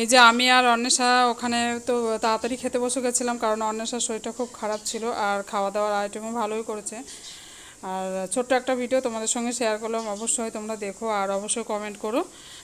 এই যে আমি আর অন্বেষা ওখানে তো তাড়াতাড়ি খেতে বসে গেছিলাম, কারণ অন্বেষার শরীরটা খুব খারাপ ছিল আর খাওয়া দাওয়ার আইটেমও ভালোই করেছে। আর ছোট্ট একটা ভিডিও তোমাদের সঙ্গে শেয়ার করলাম, অবশ্যই তোমরা দেখো আর অবশ্যই কমেন্ট করো।